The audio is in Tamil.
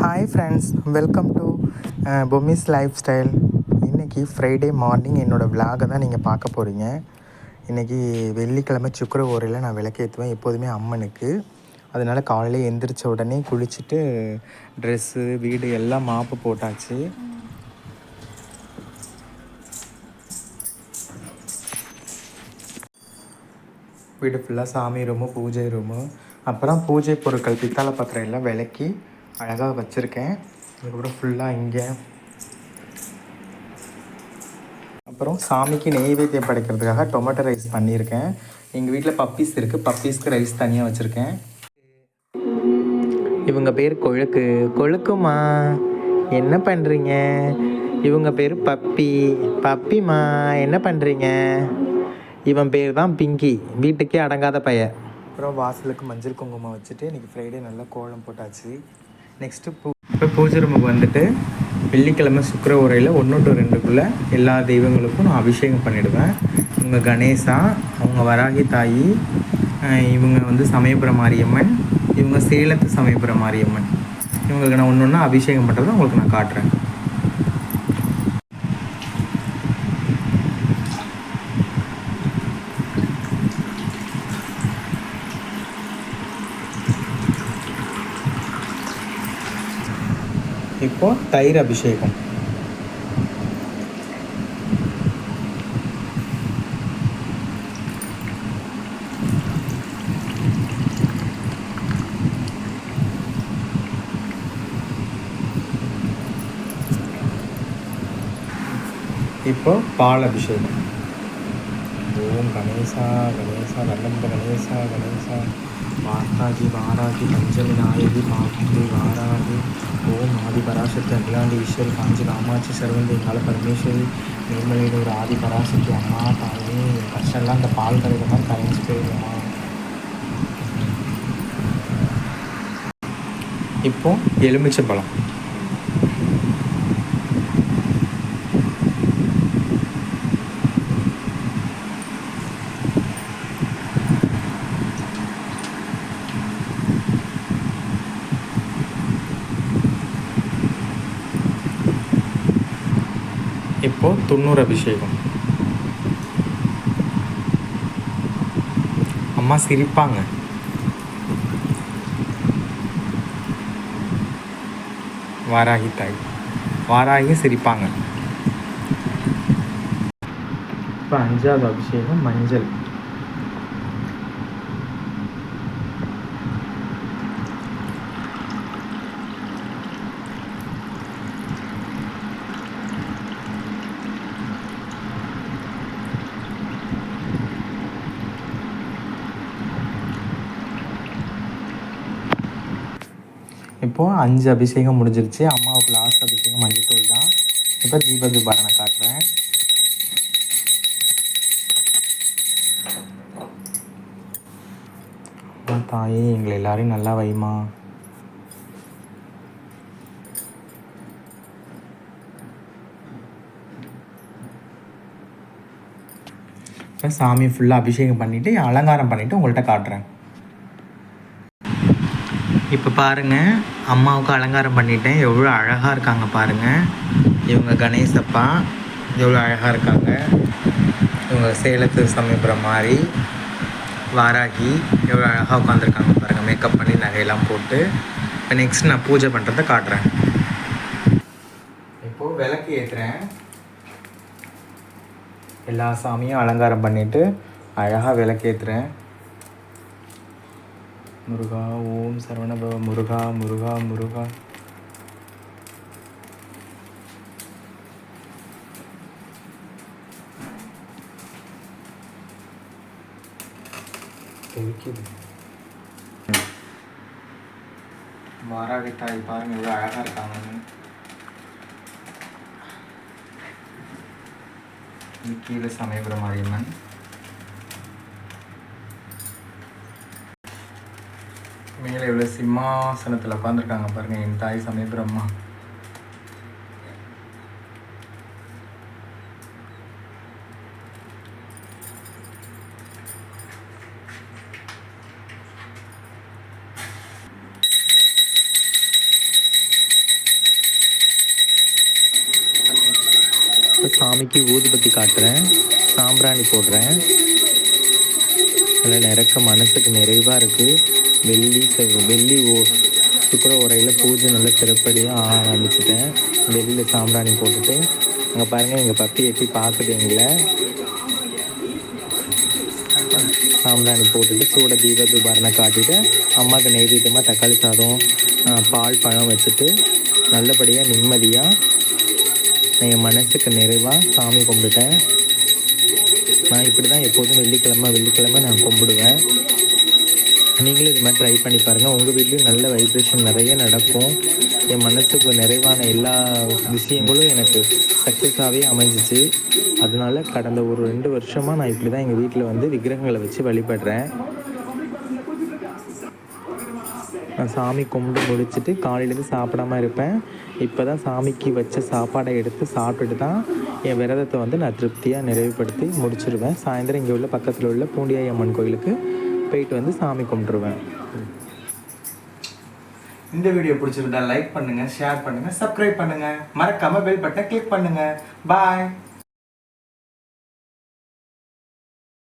Hi friends welcome to Bommi's lifestyle இன்றைக்கி ஃப்ரைடே மார்னிங் என்னோடய விலாகை தான் நீங்கள் பார்க்க போகிறீங்க இன்றைக்கி வெள்ளிக்கிழமை சுக்கர ஓரையில் நான் விளக்கேற்றுவேன் எப்போதுமே அம்மனுக்கு. அதனால் காலையில் எந்திரிச்ச உடனே குளிச்சுட்டு ட்ரெஸ்ஸு வீடு எல்லாம் மாப்பு போட்டாச்சு. வீடு ஃபுல்லாக சாமி ரூமு பூஜை ரூமு அப்புறம் பூஜை பொருட்கள் பித்தளை பாத்திரம் எல்லாம் விளக்கி அழகாக வச்சுருக்கேன். அதுக்கப்புறம் ஃபுல்லாக இங்கே. அப்புறம் சாமிக்கு நெய்வேத்தியம் படைக்கிறதுக்காக டொமேட்டோ ரைஸ் பண்ணியிருக்கேன். எங்கள் வீட்டில் பப்பீஸ் இருக்குது பப்பீஸ்க்கு ரைஸ் தனியாக வச்சுருக்கேன். இவங்க பேர் கொழுக்கு. கொழுக்குமா என்ன பண்ணுறீங்க இவங்க பேர் பப்பி. பப்பிமா என்ன பண்ணுறீங்க இவன் பேர் தான் பிங்கி. வீட்டுக்கே அடங்காத பையன். அப்புறம் வாசலுக்கு மஞ்சள் குங்குமம் வச்சுட்டு இன்றைக்கி ஃப்ரைடே நல்லா கோலம் போட்டாச்சு. நெக்ஸ்ட்டு பூ இப்போ பூஜை ரூமுக்கு வந்துட்டு வெள்ளிக்கிழமை சுக்கர உரையில் ஒன்று டு ரெண்டுக்குள்ளே எல்லா தெய்வங்களுக்கும் நான் அபிஷேகம் பண்ணிவிடுவேன் இவங்க கணேசா அவங்க வராகி தாயி இவங்க வந்து சமயபுரம் மாரியம்மன் இவங்க சேலத்து சமயபுரம் மாரியம்மன். இவங்களுக்கு நான் ஒன்று ஒன்றா அபிஷேகம் பண்ணுறதை உங்களுக்கு நான் காட்டுறேன். இப்போ தயிர் அபிஷேகம். இப்போ பால் அபிஷேகம். ஓம் கணேசா கணேசா நல்லம்ப கணேசா கணேசா. மாதாஜி மாராஜி பஞ்சமி நாயகி மாத்ரி வாராகி பராசக்தி அகிலாண்டி ஈஸ்வரி காஞ்சி காமாட்சி சர்வந்தி கால பரமேஸ்வரி மேல்மலையில் ஒரு ஆதி பராசக்தி அம்மா தாயே என் கஷ்டம்லாம் அந்த பால் கரைக்கிற தான் கரைஞ்சி போயிடுமா? இப்போ எலுமிச்சை பழம் இப்போ துண்ணூறு அபிஷேகம் அம்மா சிரிப்பாங்க வாராகி தாய் வாராகி சிரிப்பாங்க இப்போ அஞ்சாவது அபிஷேகம் மஞ்சள் இப்போது அஞ்சு அபிஷேகம் முடிஞ்சிருச்சு. அம்மாவுக்கு லாஸ்ட் அபிஷேகம் மஞ்சத்தூள் தான். இப்போ தீபதுபாரனை காட்டுறேன். அம்மா தாயே எங்களை எல்லாரையும் நல்லா வைமா இப்போ சாமி ஃபுல்லாக அபிஷேகம் பண்ணிவிட்டு அலங்காரம் பண்ணிவிட்டு உங்கள்கிட்ட காட்டுறேன். இப்போ பாருங்கள் அம்மாவுக்கு அலங்காரம் பண்ணிட்டேன். எவ்வளோ அழகாக இருக்காங்க பாருங்கள் இவங்க கணேசப்பா எவ்வளோ அழகாக இருக்காங்க. இவங்க சேலத்து சமீபுற மாதிரி வாராகி எவ்வளோ அழகாக உட்காந்துருக்காங்க பாருங்கள் மேக்கப் பண்ணி நகையெல்லாம் போட்டு இப்போ நெக்ஸ்ட் நான் பூஜை பண்ணுறதை காட்டுறேன். இப்போது விளக்கு ஏற்றுறேன் எல்லா சாமியும் அலங்காரம் பண்ணிவிட்டு அழகாக விளக்கேற்றுறேன் முருகா ஓம் சரவணபவ முருகா முருகா முருகா. வாராகி தாய் பாருங்க எவ்வளோ அழகாக இருக்காங்கன்னு கீழே சமயபுரம் மாரியம்மன். மேலே எவ்வளோ சிம்மாசனத்தில் உட்காந்துருக்காங்க பாருங்கள் என் தாய் சமயபுரம்மா சாமிக்கு ஊதுபத்தி காட்டுறேன். சாம்பிராணி போடுறேன். அதில் நிறக்க மனசுக்கு நிறைவாக இருக்குது வெள்ளி செ வெள்ளி ஓ சுக்கர உரையில் பூஜை நல்லா சிறப்படியாக ஆரம்பிச்சிட்டேன். வெளியில் சாம்பிராணி போட்டுட்டு. அங்கே பாருங்கள் எங்கள் பப்பி எப்படி பார்க்குது எங்களை. சாம்பிராணி போட்டுட்டு சூட தீப துபாரணை காட்டிட்டு அம்மாவுக்கு நெய்வேத்தியமாக தக்காளி சாதம் பால் பழம் வச்சுட்டு நல்லபடியாக நிம்மதியாக என் மனசுக்கு நிறைவாக சாமி கும்பிட்டேன் நான் இப்படி தான் எப்போதும் வெள்ளிக்கிழமை வெள்ளிக்கிழமை நான் கும்பிடுவேன். நீங்களும் இது மாதிரி ட்ரை பண்ணி பாருங்கள் உங்கள் வீட்லேயும் நல்ல வைப்ரேஷன் நிறைய நடக்கும். என் மனசுக்கு நிறைவான எல்லா விஷயங்களும் எனக்கு சக்ஸஸாகவே அமைஞ்சிச்சு. அதனால கடந்த ஒரு ரெண்டு வருஷமாக நான் இப்படி தான் எங்கள் வீட்டில் வந்து விக்கிரகங்களை வச்சு வழிபடுறேன். நான் சாமி கும்பிட்டு முடிச்சுட்டு காலையிலேருந்து சாப்பிடாம இருப்பேன். இப்போ தான் சாமிக்கு வச்ச சாப்பாடை எடுத்து சாப்பிட்டுட்டு தான் என் விரதத்தை வந்து நான் திருப்தியாக நிறைவுபடுத்தி முடிச்சிருவேன். சாயந்தரம் இங்கே உள்ள பக்கத்தில் உள்ள பூண்டியாய் அம்மன் கோயிலுக்கு போயிட்டு வந்து சாமி கும்பிட்ருவேன் இந்த வீடியோ பிடிச்சிருந்தா லைக் பண்ணுங்க ஷேர் பண்ணுங்க சப்ஸ்கிரைப் பண்ணுங்க. மறக்காம பெல் பட்டனை கிளிக் பண்ணுங்க. பாய்